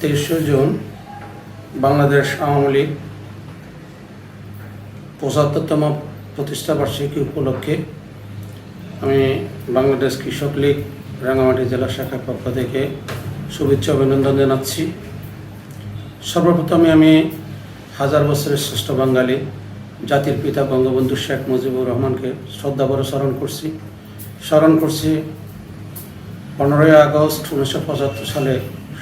তেইশে জুন বাংলাদেশ আওয়ামী লীগ পঁচাত্তরতম প্রতিষ্ঠা বার্ষিকী উপলক্ষে আমি বাংলাদেশ কৃষক লীগ রাঙামাটি জেলা শাখার পক্ষ থেকে শুভেচ্ছা অভিনন্দন জানাচ্ছি। সর্বপ্রথমে আমি হাজার বছরের শ্রেষ্ঠ বাঙালি, জাতির পিতা বঙ্গবন্ধু শেখ মুজিবুর রহমানকে শ্রদ্ধাভরে স্মরণ করছি। স্মরণ করছি পনেরোই আগস্ট উনিশশো পঁচাত্তর সালে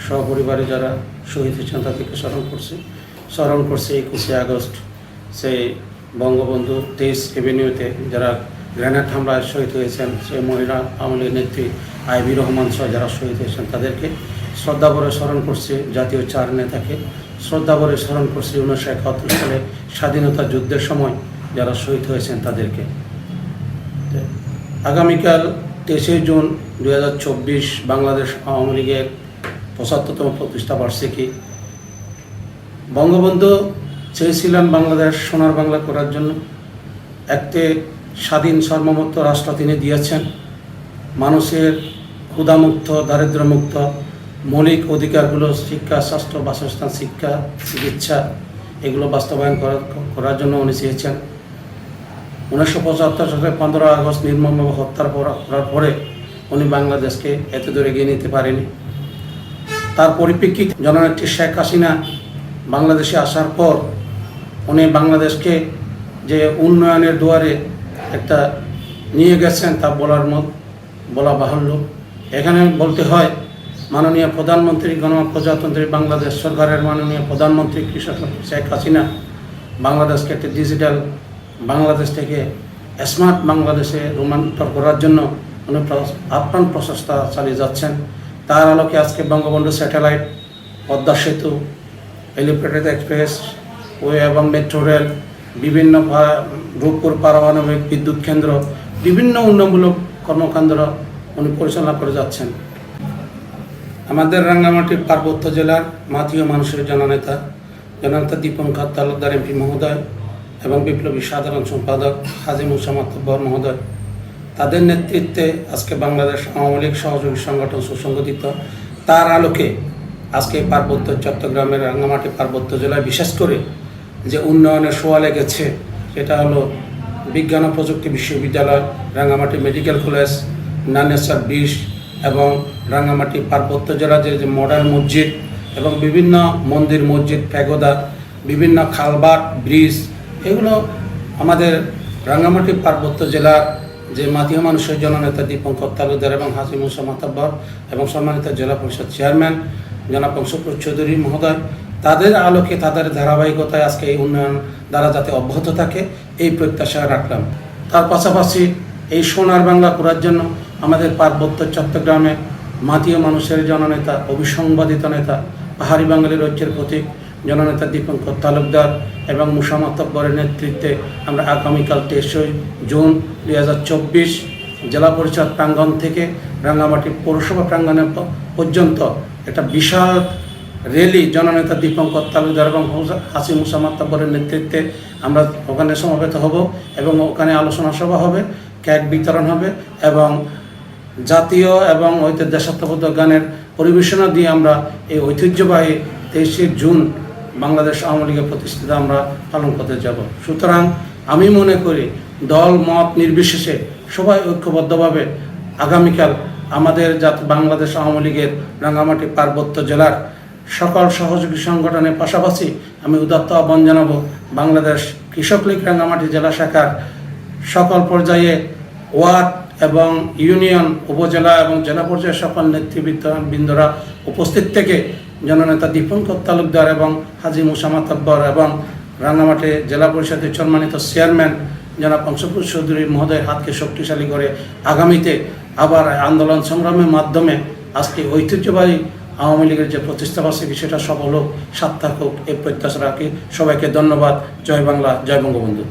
সপরিবারে যারা শহীদ হয়েছেন তাদেরকে স্মরণ করছি। স্মরণ করছি একুশে আগস্ট সেই বঙ্গবন্ধু তেইশ এভিনিউতে যারা গ্রেনেড হামলায় শহীদ হয়েছেন সেই মহিলা আমলের নেত্রী আইবি রহমান সহ যারা শহীদ হয়েছেন তাদেরকে শ্রদ্ধাভরে স্মরণ করছি জাতীয় চার নেতাকে। শ্রদ্ধাভরে স্মরণ করছি উনিশশো একাত্তর সালে স্বাধীনতা যুদ্ধের সময় যারা শহীদ হয়েছেন তাদেরকে। আগামীকাল তেইশে জুন দু হাজার চব্বিশ বাংলাদেশ আওয়ামী লীগের পঁচাত্তরতম প্রতিষ্ঠা বার্ষিকী। বঙ্গবন্ধু চেয়েছিলেন বাংলাদেশ সোনার বাংলা করার জন্য। একটি স্বাধীন সর্বমুক্ত রাষ্ট্র তিনি দিয়েছেন। মানুষের ক্ষুধামুক্ত, দারিদ্র্যমুক্ত, মৌলিক অধিকারগুলো, শিক্ষা, স্বাস্থ্য, বাসস্থান, শিক্ষা, চিকিৎসা, এগুলো বাস্তবায়ন করার করার জন্য উনি চেয়েছেন। উনিশশো পঁচাত্তর সালে পনেরো আগস্ট নির্মমভাবে হত্যার করার পরে উনি বাংলাদেশকে এত দূরে এগিয়ে নিতে পারেনি। তার পরিপ্রেক্ষিতে জননেত্রী শেখ হাসিনা বাংলাদেশে আসার পর উনি বাংলাদেশকে যে উন্নয়নের দুয়ারে একটা নিয়ে গেছেন তা বলার মত, বলা বাহুল্য। এখানে বলতে হয়, মাননীয় প্রধানমন্ত্রী গণপ্রজাতন্ত্রী বাংলাদেশ সরকারের মাননীয় প্রধানমন্ত্রী কৃষক শেখ হাসিনা বাংলাদেশকে একটি ডিজিটাল বাংলাদেশ থেকে স্মার্ট বাংলাদেশে রূপান্তর করার জন্য উনি প্র- আপ্রাণ প্রচেষ্টা চালিয়ে যাচ্ছেন। তার আলোকে আজকে বঙ্গবন্ধু স্যাটেলাইট, পদ্মা সেতু এলিভেটেড এক্সপ্রেস, ওয়ে এবং মেট্রো রেল, বিভিন্ন রূপপুর পারমাণবিক বিদ্যুৎ কেন্দ্র, বিভিন্ন উন্নয়নমূলক কর্মকাণ্ড উনি পরিচালনা করে যাচ্ছেন। আমাদের রাঙ্গামাটির পার্বত্য জেলার মাতীয় মানুষের জননেতা জননেতা দীপঙ্কর তালুকদার এমপি মহোদয় এবং বিপ্লবী সাধারণ সম্পাদক হাজি মুসামাত্তবর মহোদয়। তাদের নেতৃত্বে আজকে বাংলাদেশ আওয়ামী লীগ সহযোগী সংগঠন সুসংগঠিত। তার আলোকে আজকে পার্বত্য চট্টগ্রামের রাঙ্গামাটি পার্বত্য জেলায় বিশেষ করে যে উন্নয়নের সোয়ালে গেছে সেটা হলো বিজ্ঞান ও প্রযুক্তি বিশ্ববিদ্যালয়, রাঙ্গামাটি মেডিকেল কলেজ নানেশ্বর বিশ এবং রাঙ্গামাটি পার্বত্য জেলার যে মডেল মসজিদ এবং বিভিন্ন মন্দির, মসজিদ, প্যাগোদা, বিভিন্ন খালবাট, ব্রিজ, এগুলো আমাদের রাঙ্গামাটি পার্বত্য জেলার যে মাতীয় মানুষের জননেতা দীপঙ্কর তালুকদার এবং হাসি মুসা মাতাব্বর এবং সম্মানিত জেলা পরিষদ চেয়ারম্যান জনাব কংসপুর চৌধুরী মহোদয়, তাদের আলোকে, তাদের ধারাবাহিকতায় আজকে এই উন্নয়ন দ্বারা যাতে অব্যাহত থাকে, এই প্রত্যাশা রাখলাম। তার পাশাপাশি এই সোনার বাংলা করার জন্য আমাদের পার্বত্য চট্টগ্রামে মাতীয় মানুষের জননেতা অবিসংবাদিত নেতা, পাহাড়ি বাঙালির ঐক্যের প্রতীক জননেতা দীপঙ্কর তালুকদার এবং মুসা মাতব্বরের নেতৃত্বে আমরা আগামীকাল তেইশই জুন দুই হাজার চব্বিশ জেলা পরিষদ প্রাঙ্গণ থেকে রাঙ্গামাটি পৌরসভা প্রাঙ্গণে পর্যন্ত একটা বিশাল র্যালি জননেতা দীপঙ্কর তালুকদার এবং হাসি মুসা মাত্তাব্বরের নেতৃত্বে আমরা ওখানে সমবেত হব এবং ওখানে আলোচনা সভা হবে ক্যাক বিতরণ হবে এবং জাতীয় এবং ঐতিহ্য দেশাত্মবোধক গানের পরিবেশনা দিয়ে আমরা এই ঐতিহ্যবাহী তেইশে জুন বাংলাদেশ আওয়ামী লীগের প্রতিষ্ঠিত আমরা পালন করতে যাব। সুতরাং আমি মনে করি দল, মত নির্বিশেষে সবাই ঐক্যবদ্ধভাবে আগামীকাল আমাদের জাত বাংলাদেশ আওয়ামী লীগের রাঙ্গামাটি পার্বত্য জেলার সকল সহযোগী সংগঠনের পাশাপাশি আমি উদাত্ত আহ্বান জানাব বাংলাদেশ কৃষক লীগ রাঙ্গামাটি জেলা শাখার সকল পর্যায়ে ওয়ার্ড এবং ইউনিয়ন, উপজেলা এবং জেলা পর্যায়ের সকল নেতৃবৃন্দ, বৃন্দরা উপস্থিত থেকে জননেতা দীপঙ্কর তালুকদার এবং হাজি মুসামা তাব্বর এবং রাঙ্গামাটি জেলা পরিষদের সম্মানিত চেয়ারম্যান জনাব পংশপুর চৌধুরী মহোদয়ের হাতকে শক্তিশালী করে আগামীতে আবার আন্দোলন সংগ্রামের মাধ্যমে আজকে ঐতিহ্যবাহী আওয়ামী লীগের যে প্রতিষ্ঠা বার্ষিকী, সেটা সফল হোক, সার্থক হোক, এই প্রত্যাশা রাখি। সবাইকে ধন্যবাদ। জয় বাংলা, জয় বঙ্গবন্ধু।